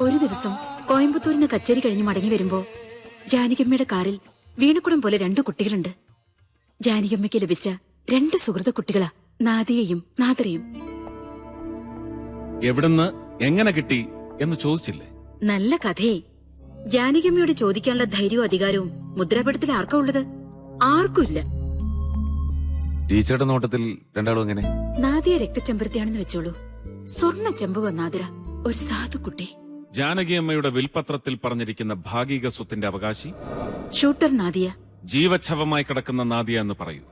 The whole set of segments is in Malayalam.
ഒരു ദിവസം കോയമ്പത്തൂരിന്ന് കച്ചേരി കഴിഞ്ഞ് മടങ്ങി വരുമ്പോ ജാനികമ്മയുടെ കാറിൽ വീണക്കുടം പോലെ രണ്ടു കുട്ടികളുണ്ട്. ജാനികമ്മയ്ക്ക് ലഭിച്ച രണ്ട് സുഹൃത കുട്ടികളാ നാദിയെയും നാദരയും. എവിടുന്ന് എങ്ങനെ കിട്ടി എന്ന് ചോദിച്ചില്ലേ? നല്ല കഥയെ. ജാനികമ്മയോട് ചോദിക്കാനുള്ള ധൈര്യവും അധികാരവും മുദ്രാപടത്തിൽ ആർക്കാ ഉള്ളത്? ആർക്കുമില്ല ടീച്ചറുടെ നോട്ടത്തിൽ രണ്ടാളും എങ്ങനെ? നാദിയ രക്തചമ്പരത്തിയാണെന്ന് വെച്ചോളൂ. സ്വർണ ചെമ്പുക നാദിര. ഒരു സാധു കുട്ടി. ജാനകിയമ്മയുടെ വിൽപത്രത്തിൽ പറഞ്ഞിരിക്കുന്ന ഭാഗിക സ്വത്തിന്റെ അവകാശി ഷൂട്ടർ നാദിയ. ജീവച്ഛവമായി കിടക്കുന്ന നാദിയ എന്ന് പറയൂ.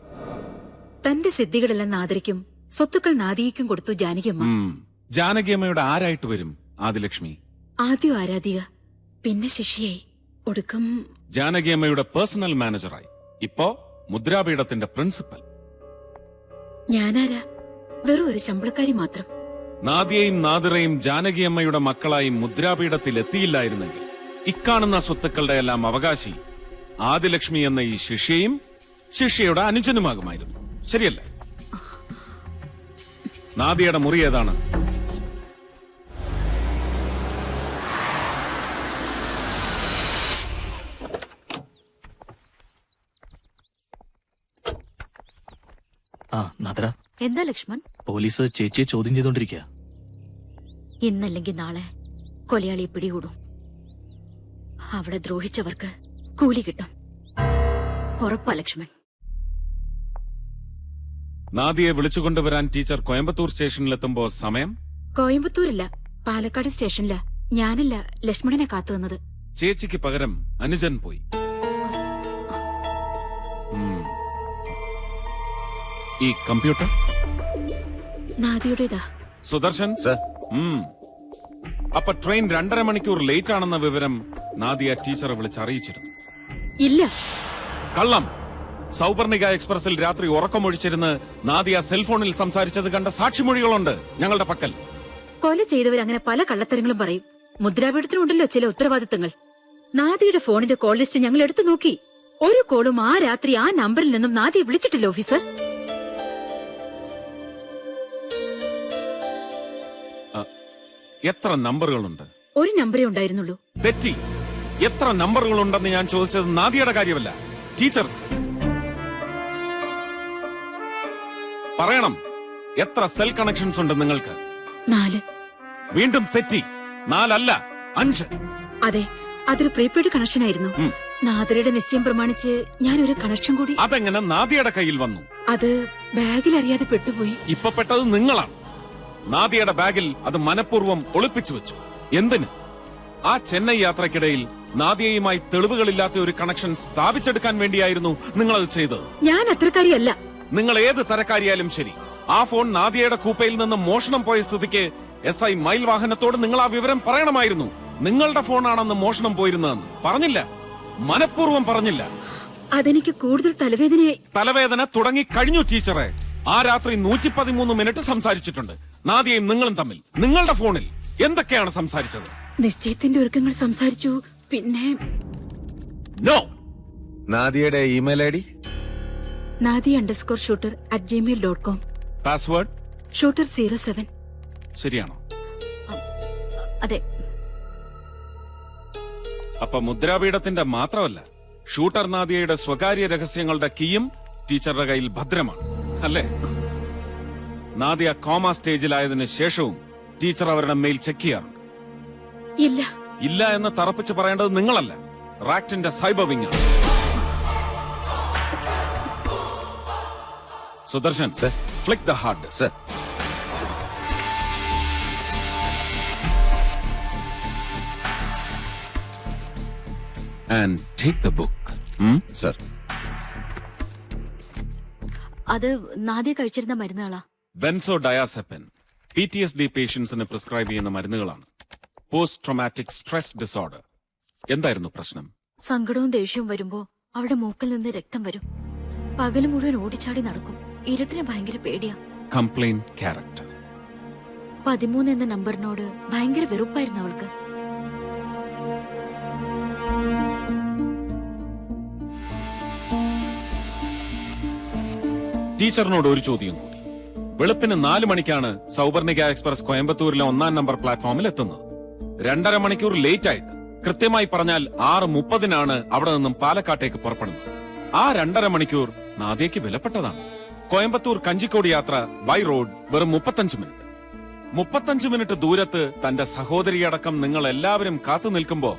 തന്റെ സിദ്ധികളെല്ലാം നാദരിക്കും സ്വത്തുക്കൾ നാദിയയ്ക്കും കൊടുത്തു ജാനകിയമ്മ. ജാനകിയമ്മയുടെ ആരായിട്ട് വരും ആദിലക്ഷ്മി? ആദ്യം ആരാധിക പിന്നെ ശിഷ്യയായി. ഒടുക്കം ജാനകിയമ്മയുടെ പേഴ്സണൽ മാനേജറായി. ഇപ്പോ മുദ്രാപീഠത്തിന്റെ പ്രിൻസിപ്പൽ. ഞാനാരാ? വെറും ഒരു ശമ്പളക്കാരി മാത്രം. നാദിയയും നാദിറയും ജാനകിയമ്മയുടെ മക്കളായി മുദ്രാപീഠത്തിൽ എത്തിയില്ലായിരുന്നെങ്കിൽ ഇക്കാണുന്ന സ്വത്തുക്കളുടെ എല്ലാം അവകാശി ആദിലക്ഷ്മി എന്ന ഈ ശിഷ്യയും ശിഷ്യയുടെ അനുജനുമാകുമായിരുന്നു. ശരിയല്ലേ? നാദിയുടെ മുറി ഏതാണ്? ആ നദ്ര എന്താ ലക്ഷ്മൺ? പോലീസ് ചേച്ചിയെ ചോദ്യം ചെയ്തോണ്ടിരിക്കുക ഇന്നല്ലെങ്കിൽ നാളെ കൊലയാളിയെ പിടികൂടും. അവിടെ ദ്രോഹിച്ചവർക്ക് കൂലി കിട്ടും. ഉറപ്പാ ലക്ഷ്മൺ. നാദിയെ വിളിച്ചുകൊണ്ടുവരാൻ ടീച്ചർ കോയമ്പത്തൂർ സ്റ്റേഷനിലെത്തുമ്പോ സമയം? കോയമ്പത്തൂരില്ല പാലക്കാട് സ്റ്റേഷനില. ഞാനല്ല ലക്ഷ്മണനെ കാത്തു വന്നത് ചേച്ചിക്ക് പകരം അനുജൻ പോയി. ഈ കമ്പ്യൂട്ടർ? നാദിയുടേതാ. സുദർശൻ? സർ. അപ്പൊ ട്രെയിൻ രണ്ടര മണിക്കൂർ ലേറ്റ് ആണെന്ന വിവരം നാദിയ ടീച്ചറെ വിളിച്ചറിയിച്ചിരുന്നു ഇല്ല. കള്ളം. സൗപർണിക എക്സ്പ്രസിൽ രാത്രി ഉറക്കമൊഴിച്ചിരുന്ന് നാദിയ സെൽഫോണിൽ സംസാരിച്ചത് കണ്ട സാക്ഷിമൊഴികളുണ്ട് ഞങ്ങളുടെ പക്കൽ. കൊല ചെയ്തവർ അങ്ങനെ പല കള്ളത്തരങ്ങളും പറയും. മുദ്രാപീഠത്തിനുണ്ടല്ലോ ചില ഉത്തരവാദിത്തങ്ങൾ. നാദിയുടെ ഫോണിന്റെ കോൾ ലിസ്റ്റ് ഞങ്ങൾ എടുത്തു നോക്കി. ഒരു കോളും ആ രാത്രി ആ നമ്പറിൽ നിന്നും നാദിയെ വിളിച്ചിട്ടില്ല ഓഫീസർ. എത്ര നമ്പറുകളുണ്ട്? ഒരു നമ്പറേ ഉണ്ടായിരുന്നുള്ളൂ. തെറ്റി. എത്ര നമ്പറുകളുണ്ടെന്ന് ഞാൻ ചോദിച്ചത് നാദിയുടെ കാര്യമല്ല. ടീച്ചർ പറയണം. എത്ര സെൽ കണക്ഷൻസ് ഉണ്ട് നിങ്ങൾക്ക്? നാല്. വീണ്ടും തെറ്റി. നാലല്ല അഞ്ച്. അതെ അതൊരു പ്രീപെയ്ഡ് കണക്ഷൻ ആയിരുന്നു. ഉം. നാദരയുടെ നിശ്ചയം പ്രമാണിച്ച് ഞാൻ ഒരു കണക്ഷൻ കൂടി. അതെങ്ങനെ നാദിയുടെ കയ്യിൽ വന്നു? അത് ബാഗിൽ അറിയാതെ പെട്ടുപോയി. ഇപ്പൊ പെട്ടത് നിങ്ങളാണ്. നാദിയുടെ ബാഗിൽ അത് മനഃപൂർവം ഒളിപ്പിച്ചു വെച്ചു. എന്തിന്? ആ ചെന്നൈ യാത്രക്കിടയിൽ നാദിയയുമായി തെളിവുകളില്ലാത്ത ഒരു കണക്ഷൻ സ്ഥാപിച്ചെടുക്കാൻ വേണ്ടിയായിരുന്നു നിങ്ങൾ അത് ചെയ്തത്. ഞാൻ അത്രക്കാരിയല്ല നിങ്ങൾ ഏത് തരക്കാരിയാലും ശരി. ആ ഫോൺ നാദിയയുടെ കൂപ്പയിൽ നിന്ന് മോഷണം പോയ സ്ഥിതിക്ക് എസ് ഐ മൈൽ വാഹനത്തോട് നിങ്ങൾ ആ വിവരം പറയണമായിരുന്നു. നിങ്ങളുടെ ഫോണാണെന്ന് മോഷണം പോയിരുന്നതെന്ന്. പറഞ്ഞില്ല. മനഃപൂർവം പറഞ്ഞില്ല. അതെനിക്ക് കൂടുതൽ തലവേദനയായി. തലവേദന തുടങ്ങി കഴിഞ്ഞു ടീച്ചറെ. ആ രാത്രി നൂറ്റി പതിമൂന്ന് മിനിറ്റ് സംസാരിച്ചിട്ടുണ്ട്. നാദിയയും നിങ്ങളും തമ്മിൽ. നിങ്ങളുടെ ഫോണിൽ എന്തൊക്കെയാണ് സംസാരിച്ചത്? നിശ്ചയത്തിന്റെ ഒരുക്കങ്ങൾ സംസാരിച്ചു. പിന്നെ no. നാദിയയുടെ email I D? Nadi underscore shooter at Gmail dot com password shooter zero seven ശരിയാണോ? അതെ. അപ്പൊ മുദ്രാപീഠത്തിന്റെ മാത്രമല്ല ഷൂട്ടർ നാദിയയുടെ സ്വകാര്യ രഹസ്യങ്ങളുടെ കീയും ടീച്ചറുടെ കയ്യിൽ ഭദ്രമാണ്. അല്ലേ? നാദിയ കോമ സ്റ്റേജിലായതിനു ശേഷവും ടീച്ചർ അവരുടെ മെയിൽ ചെക്ക് ചെയ്യാറുണ്ട്. ഇല്ല. ഇല്ല എന്ന് തറപ്പിച്ച് പറയേണ്ടത് നിങ്ങളല്ല. റാക്റ്റിന്റെ സൈബർ വിങ് ആണ് Sudarshan sir. Flick the hard sir. And take the book sir. അത് നാദ്യ കഴിച്ചിരുന്ന മരുന്നുകളാ. Benzo diazepam P T S D പേഷ്യൻസിന് പ്രിസ്ക്രൈബ് ചെയ്യുന്ന മരുന്നുകളാണ്. പോസ്റ്റ് ട്രോമാറ്റിക് സ്ട്രെസ് ഡിസോർഡർ എന്തായിരുന്നു പ്രശ്നം? സങ്കടവും ദേഷ്യവും വരുമ്പോ അവളുടെ മൂക്കിൽ നിന്ന് രക്തം വരും. പകൽ മുഴുവൻ ഓടിച്ചാടി നടക്കും. ഇരുട്ടിന് ഭയങ്കര പേടിയാ. കംപ്ലൈന്റ് ക്യാരക്ടർ പതിമൂന്ന് എന്ന നമ്പറിനോട് ഭയങ്കര വെറുപ്പായിരുന്നു അവൾക്ക്. ടീച്ചറിനോട് ഒരു ചോദ്യം കൂടി. വെളുപ്പിന് നാല് മണിക്കാണ് സൗപർണിക എക്സ്പ്രസ് കോയമ്പത്തൂരിലെ ഒന്നാം നമ്പർ പ്ലാറ്റ്ഫോമിൽ എത്തുന്നത്. രണ്ടര മണിക്കൂർ ലേറ്റ് ആയിട്ട് കൃത്യമായി പറഞ്ഞാൽ ആറ് മുപ്പതിനാണ് അവിടെ നിന്നും പാലക്കാട്ടേക്ക് പുറപ്പെടുന്നത്. ആ രണ്ടര മണിക്കൂർ നാദിയയ്ക്ക് വിലപ്പെട്ടതാണ്. കോയമ്പത്തൂർ കഞ്ചിക്കോട് യാത്ര ബൈ റോഡ് വെറും മുപ്പത്തഞ്ച് മിനിറ്റ് മുപ്പത്തഞ്ച് മിനിറ്റ് ദൂരത്ത് തന്റെ സഹോദരിയടക്കം നിങ്ങൾ എല്ലാവരും കാത്തു നിൽക്കുമ്പോ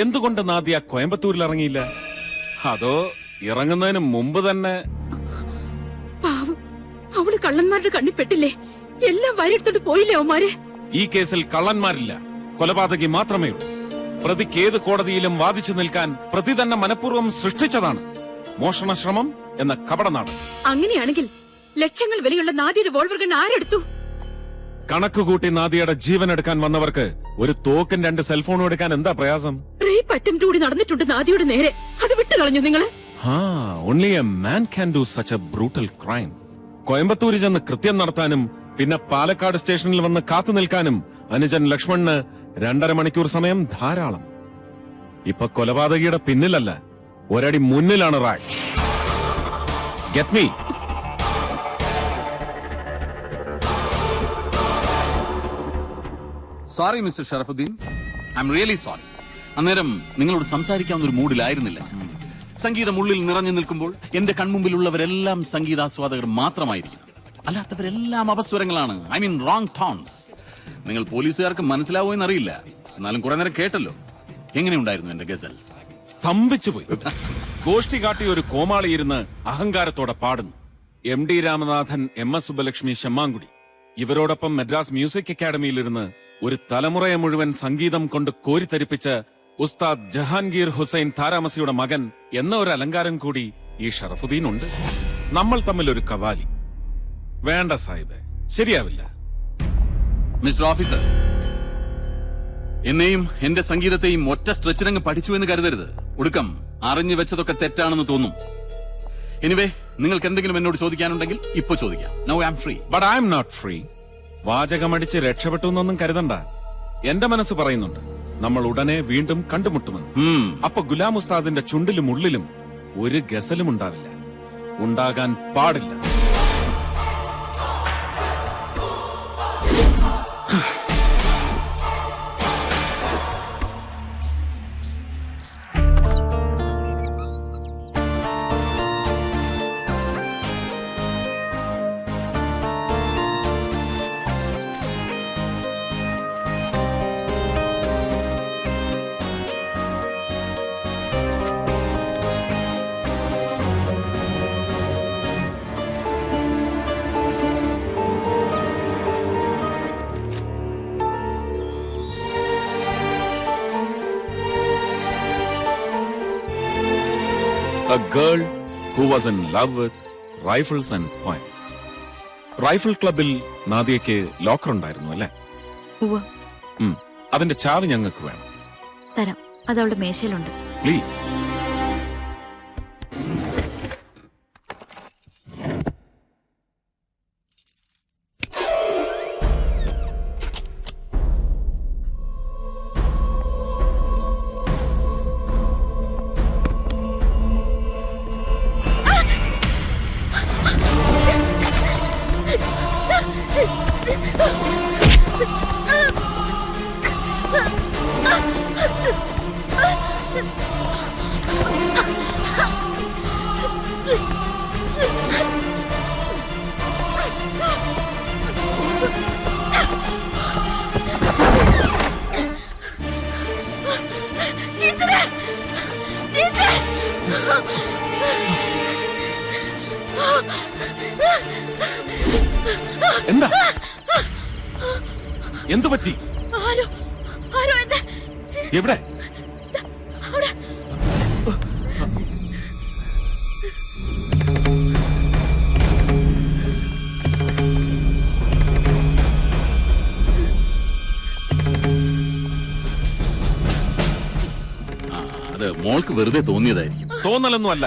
എന്തുകൊണ്ട് നാദിയ കോയമ്പത്തൂരിൽ ഇറങ്ങിയില്ല? അതോ ഇറങ്ങുന്നതിന് മുമ്പ് തന്നെ കള്ളന്മാരുടെ കണ്ണി പെട്ടില്ലേ? എല്ലാം വാരിയെടുത്തോണ്ട് പോയില്ലേ അവന്മാര്? ഈ കേസിൽ കള്ളന്മാരില്ല. കൊലപാതകി മാത്രമേ ഉള്ളൂ. പ്രതിക്ക് ഏത് കോടതിയിലും വാദിച്ചു നിൽക്കാൻ പ്രതി തന്നെ മനഃപൂർവം സൃഷ്ടിച്ചതാണ്. മോഷണ ശ്രമം എന്ന കപടനാട് അങ്ങനെയാണെങ്കിൽ ലക്ഷങ്ങൾ വിലയുള്ള നാദിയ റിവോൾവർ ഗൺ ആരെടുത്തു? കണക്കുകൂട്ടി നാദിയുടെ ജീവൻ എടുക്കാൻ വന്നവർക്ക് ഒരു തോക്കും രണ്ട് സെൽഫോണും എടുക്കാൻ എന്താ പ്രയാസം? റേപ്പ് അറ്റംപ്റ്റ് കൂടി നടന്നിട്ടുണ്ട് നാദിയുടെ നേരെ. അത് വിട്ടു കളഞ്ഞു നിങ്ങൾ. ഹാ only a man can do such a brutal crime കോയമ്പത്തൂരിൽ ചെന്ന് കൃത്യം നടത്താനും പിന്നെ പാലക്കാട് സ്റ്റേഷനിൽ വന്ന് കാത്തു നിൽക്കാനും അനുജൻ ലക്ഷ്മണിന് രണ്ടര മണിക്കൂർ സമയം ധാരാളം. ഇപ്പൊ കൊലപാതകിയുടെ പിന്നിലല്ല ഒരടി മുന്നിലാണ് rat. Get me sorry mister Sharafuddeen I'm really sorry അന്നേരം നിങ്ങളോട് സംസാരിക്കാവുന്ന ഒരു മൂഡിലായിരുന്നില്ല സംഗീതം ഉള്ളിൽ നിറഞ്ഞു നിൽക്കുമ്പോൾ എന്റെ കൺമുമ്പിലുള്ളവരെല്ലാം സംഗീതാസ്വാദകർ മാത്രമായിരിക്കും. അല്ലാത്തവരെല്ലാം അപസ്വരങ്ങളാണ്. ഐ മീൻ റോങ് ടോൺസ് നിങ്ങൾ പോലീസുകാർക്ക് മനസ്സിലാവോ എന്നറിയില്ല. എന്നാലും കുറെ നേരം കേട്ടല്ലോ. എങ്ങനെയുണ്ടായിരുന്നു എന്റെ ഗസൽസ്? സ്തംഭിച്ചുപോയി ഗോഷ്ടി കാട്ടി ഒരു കോമാളി ഇരുന്ന് അഹങ്കാരത്തോടെ പാടുന്നു. M D Ramanathan M S Subbulakshmi Semmangudi. ഇവരോടൊപ്പം മദ്രാസ് മ്യൂസിക് അക്കാദമിയിലിരുന്ന് ഒരു തലമുറയെ മുഴുവൻ സംഗീതം കൊണ്ട് കോരിത്തരിപ്പിച്ച ഉസ്താദ് ജഹാൻഗീർ ഹുസൈൻ താരാമസിയുടെ മകൻ എന്ന ഒരു അലങ്കാരം കൂടി ഈ ഷറഫുദ്ദീൻ ഉണ്ട് നമ്മൾ തമ്മിൽ ഒരു കവാലി. വേണ്ട സാഹിബ് ശരിയാവില്ല. മിസ്റ്റർ ഓഫീസർ എന്നെയും എന്റെ സംഗീതത്തെയും ഒറ്റ സ്ട്രെച്ചിനങ്ങ് പഠിച്ചു എന്ന് കരുതരുത്. ഒടുക്കം അറിഞ്ഞു വെച്ചതൊക്കെ തെറ്റാണെന്ന് തോന്നും. എനിവേ നിങ്ങൾക്ക് എന്തെങ്കിലും എന്നോട് ചോദിക്കാനുണ്ടെങ്കിൽ ഇപ്പൊ ചോദിക്കാം. No I am free but I'm not free വാചകമടിച്ച് രക്ഷപ്പെട്ടു എന്നൊന്നും കരുതണ്ട. എന്റെ മനസ്സ് പറയുന്നുണ്ട്. നമ്മൾ ഉടനെ വീണ്ടും കണ്ടുമുട്ടുമെന്ന്. അപ്പൊ ഗുലാം ഉസ്താദിന്റെ ചുണ്ടിലും ഉള്ളിലും ഒരു ഗസലും ഉണ്ടാവില്ല. ഉണ്ടാകാൻ പാടില്ല. A girl who was in love with rifles and points. Rifle ക്ലബിൽ നാദിയയ്ക്ക് ലോക്കർ ഉണ്ടായിരുന്നു അല്ലേ? അതിന്റെ ചാവി ഞങ്ങൾക്ക് വേണം. തരാം. അത് അവളുടെ മേശയിലുണ്ട്. പ്ലീസ് എന്തു പറ്റി? എവിടെ? അത് മോൾക്ക് വെറുതെ തോന്നിയതായിരിക്കും. തോന്നലൊന്നും അല്ല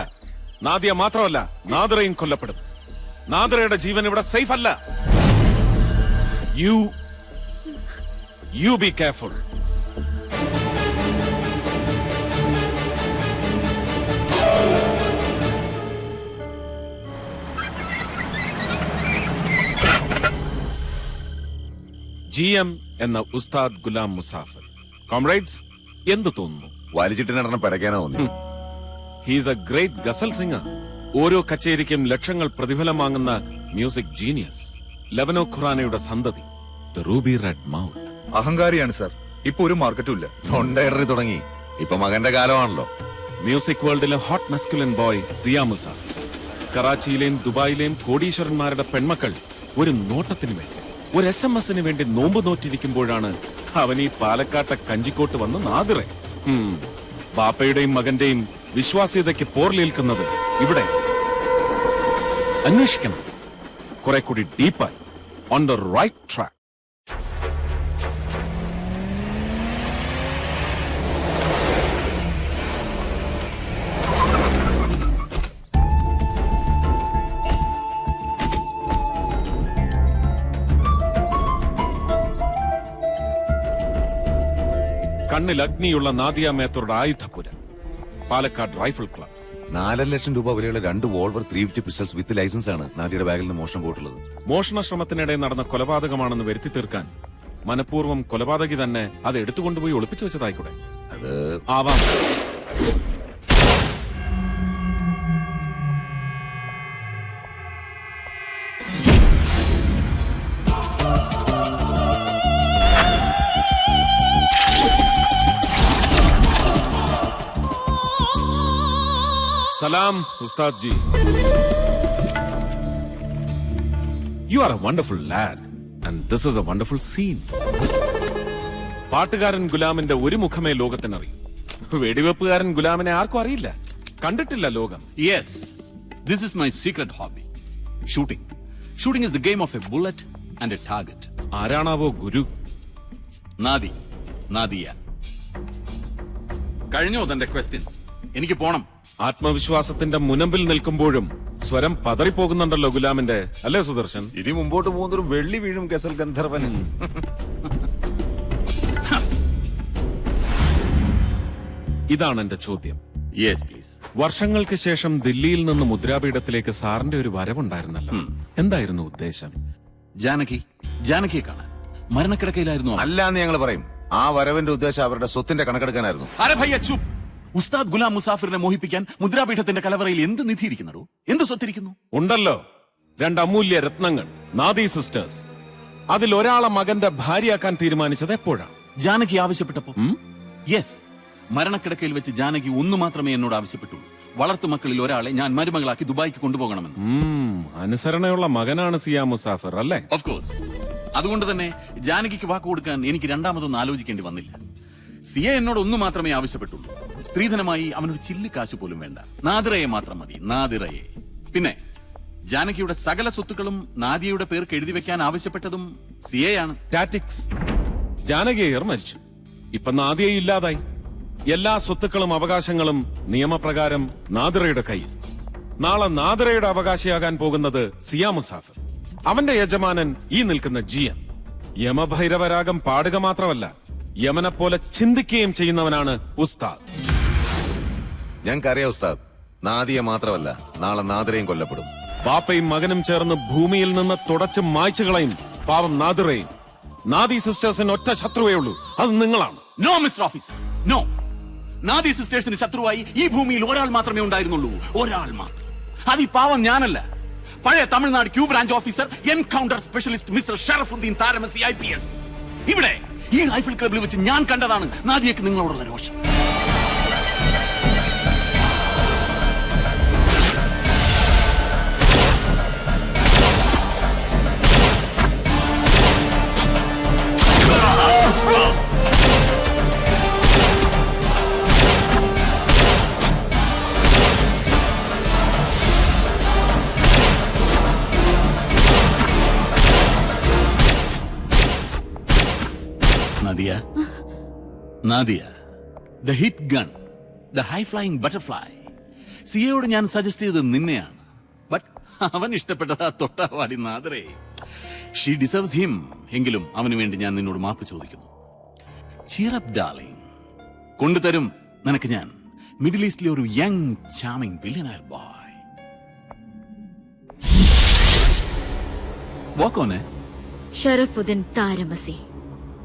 നാദിയ മാത്രമല്ല നാദറയും കൊല്ലപ്പെടും. നാദറയുടെ ജീവൻ ഇവിടെ സേഫ് അല്ല you you be careful. G M എന്ന ഉസ്താദ് ഗുലാം മുസാഫർ. കോംറേഡ്സ് എന്തു തോന്നുന്നു? വലിച്ചിട്ട് നടണം പിടയ്ക്കാനാ തോന്നി he's a great ghazal singer ഓരോ കച്ചേരിക്കും ലക്ഷങ്ങൾ പ്രതിഫലം വാങ്ങുന്ന മ്യൂസിക് ജീനിയസ് ലെവനോ ഖുറാനയുടെ സന്തതി. ദ റൂബി റെഡ് മൗത്ത് അഹങ്കാരിയാണ് സാർ. ഇപ്പൊ ഒരു മാർക്കറ്റും ഇല്ല. തൊണ്ടയിടറി തുടങ്ങി. ഇപ്പൊ മകന്റെ കാലമാണല്ലോ. Music വേൾഡിലെ hot masculine boy Ziya Musaf കറാച്ചിയിലെയും ദുബായിലെയും കോടീശ്വരന്മാരുടെ പെൺമക്കൾ ഒരു നോട്ടത്തിന് വേണ്ടി ഒരു എസ് എം എസിന് വേണ്ടി നോമ്പ് നോറ്റിരിക്കുമ്പോഴാണ് അവൻ ഈ പാലക്കാട്ടെ കഞ്ചിക്കോട്ട് വന്ന് നാദിറെ ഹും. ബാപ്പയുടെയും മകന്റെയും വിശ്വാസ്യതയ്ക്ക് പോർലേൽക്കുന്നത് ഇവിടെ. അന്വേഷിക്കണം. കുറെ കൂടി ഡീപ്പായി. ഓൺ ദ റൈറ്റ് ട്രാക്ക് കണ്ണിൽ അഗ്നിയുള്ള നാദിയ മേത്തറുടെ ആയുധപ്പുര പാലക്കാട് റൈഫിൾ ക്ലബ്. നാലര ലക്ഷം രൂപ വിലയുള്ള രണ്ട് revolver three fifty pistols with licence ആണ് നാദിയുടെ ബാഗിൽ നിന്ന് മോഷണം പോയിട്ടുള്ളത്. മോഷണ ശ്രമത്തിനിടെ നടന്ന കൊലപാതകമാണെന്ന് വരുത്തി തീർക്കാൻ മനഃപൂർവം കൊലപാതകി തന്നെ അത് എടുത്തുകൊണ്ടുപോയി ഒളിപ്പിച്ചു വെച്ചതായിക്കൂടെ? അത് ആവാം. സലാം Ustad ji you are a wonderful lad and this is a wonderful scene പാട്ടുകാരൻ ഗുലാമിന്റെ ഒരു മുഖമേ ലോകത്തിനറിയൂ. വെടിവെപ്പുകാരൻ ഗുലാമിനെ ആർക്കും അറിയില്ല. കണ്ടിട്ടില്ല ലോകം. Yes this is my secret hobby shooting shooting is the game of a bullet and a target ആരാണാവോ ഗുരു? നാദി നാദിയ. കഴിഞ്ഞോ തന്റെ ക്വസ്റ്റ്യൻസ് എനിക്ക് പോണം. ആത്മവിശ്വാസത്തിന്റെ മുനമ്പിൽ നിൽക്കുമ്പോഴും സ്വരം പതറിപ്പോകുന്നുണ്ടല്ലോ ഗുലാമിന്റെ അല്ലേ സുദർശൻ? ഇനി മുമ്പോട്ട് പോകുന്നൊരു വെള്ളി വീഴും ഗസൽ ഗന്ധർവന്. ഇതാണ് എന്റെ ചോദ്യം. യെസ് പ്ലീസ് വർഷങ്ങൾക്ക് ശേഷം ദില്ലിയിൽ നിന്ന് മുദ്രാപീഠത്തിലേക്ക് സാറിന്റെ ഒരു വരവുണ്ടായിരുന്നല്ലോ. എന്തായിരുന്നു ഉദ്ദേശം? ജാനകി ജാനകിയെ കാണാൻ. മരണക്കിടക്കയിലായിരുന്നു അല്ല അല്ലാന്ന് ഞങ്ങൾ പറയും. ആ വരവിന്റെ ഉദ്ദേശം അവരുടെ സ്വത്തിന്റെ കണക്കെടുക്കാനായിരുന്നു. അരെ ഭയ്യ ചുപ് ഉസ്താദ് ഗുലാം മുസാഫിറിനെ മോഹിപ്പിക്കാൻ മുദ്രാപീഠത്തിന്റെ കലവറയിൽ എന്ത് നിധിയിരിക്കുന്നടോ? എന്ത് സ്വത്തിരിക്കുന്നു? ഉണ്ടല്ലോ. രണ്ട് അമൂല്യ രത്നങ്ങൾ. നാദി സിസ്റ്റേഴ്സ്. അതിൽ ഒരാളെ മകന്റെ ഭാര്യയാക്കാൻ തീരുമാനിച്ചത് എപ്പോഴാണ് ജാനകി ആവശ്യപ്പെട്ടപ്പോ യെസ് മരണക്കിടക്കയിൽ വെച്ച് ജാനകി ഒന്നു മാത്രമേ എന്നോട് ആവശ്യപ്പെട്ടുള്ളൂ. വളർത്തു മക്കളിൽ ഒരാളെ ഞാൻ മരുമകളാക്കി ദുബായിക്ക് കൊണ്ടുപോകണമെന്ന്. അനുസരണയുള്ള മകനാണ് സിയാ മുസാഫർ അല്ലേ? ഓഫ് കോഴ്സ് അതുകൊണ്ട് തന്നെ ജാനകിക്ക് വാക്ക് കൊടുക്കാൻ എനിക്ക് രണ്ടാമതൊന്നും ആലോചിക്കേണ്ടി വന്നില്ല. സിയ എന്നോട് ഒന്നു മാത്രമേ ആവശ്യപ്പെട്ടുള്ളൂ. സ്ത്രീധനമായി അവനൊരു ചില്ലി കാശ് പോലും വേണ്ട. നാദിറയെ മാത്രം മതി നാദിറയെ. പിന്നെ ജാനകിയുടെ സകല സ്വത്തുക്കളും നാദിയയുടെ പേർക്ക് എഴുതി വെക്കാൻ ആവശ്യപ്പെട്ടതും സിയയാണ് ടാറ്റിക്സ് ജാനകിയർ മരിച്ചു. ഇപ്പൊ നാദിയെ ഇല്ലാതായി. എല്ലാ സ്വത്തുക്കളും അവകാശങ്ങളും നിയമപ്രകാരം നാദിറയുടെ കയ്യിൽ. നാളെ നാദിറയുടെ അവകാശിയാകാൻ പോകുന്നത് സിയാ മുസാഫർ. അവന്റെ യജമാനൻ ഈ നിൽക്കുന്ന ജിയൻ. യമഭൈരവരാഗം പാടുക മാത്രമല്ല യമനെ പോലെ ചിന്തിക്കുകയും ചെയ്യുന്നവനാണ് ഉസ്താദ്. ഞങ്ങൾക്കറിയാം ഉസ്താദ്. നാദിയെ മാത്രമല്ല നാളെ നാദിരയും കൊല്ലപ്പെടും. പാപ്പയും മകനും ചേർന്ന് ഭൂമിയിൽ നിന്ന് തുടച്ച് മായ്ച്ചു കളയും പാവം നാദിറയും. നാദി സിസ്റ്റേഴ്സിന് ഒറ്റ ശത്രുവേ ഉള്ളൂ അത് നിങ്ങളാണ്. No mister officer no Nadi സിസ്റ്റേഴ്സിന് ശത്രുവായി ഈ ഭൂമിയിൽ ഒരാൾ മാത്രമേ ഉണ്ടായിരുന്നുള്ളൂ. ഒരാൾ മാത്രം. അത് ഈ പാവം ഞാനല്ല. പഴയ Tamil Nadu Q branch officer encounter specialist mister Sharafuddeen Tharamasi I P S. ഇവിടെ ഈ റൈഫിൾ ക്ലബിൽ വെച്ച് ഞാൻ കണ്ടതാണ് നാദിയക്ക് നിങ്ങളോടുള്ള രോഷം. Nadia Nadia the hit gun the high flying butterfly സിയയോട് ഞാൻ സജസ്റ്റ് ചെയ്തത് നിന്നെയാണ്. ബട്ട് അവൻ ഇഷ്ടപ്പെട്ടത് ആ തൊട്ടാവാടി നാദറേ ഷീ ഡിസർവ്സ് ഹിം എങ്കിലും അവന് വേണ്ടി ഞാൻ നിന്നോട് മാപ്പ് ചോദിക്കുന്നു. ചിയറപ്പ് ഡാർലിംഗ് കൊണ്ടുതരും നിനക്ക് ഞാൻ. മിഡിൽ ഈസ്റ്റിലെ ഒരു young charming billionaire boy വാക്കോനെ Sharafuddeen Tharamasi.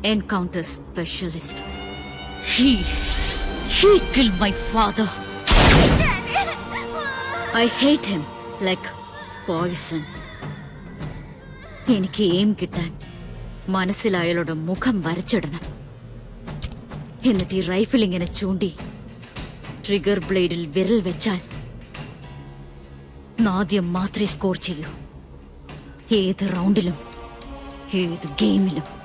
Encounter specialist he he kill my father I hate him like poison എനിക്ക് എയിം കിട്ടാൻ മനസ്സിൽ മുഖം വരച്ചിടണം. എന്നിട്ട് ഈ റൈഫിൾ ഇങ്ങനെ ചൂണ്ടി ട്രിഗർ ബ്ലേഡിൽ വിരൽ വെച്ചാൽ നാദ്യം മാത്രമേ സ്കോർ ചെയ്യൂ. ഏത് റൗണ്ടിലും ഏത് ഗെയിമിലും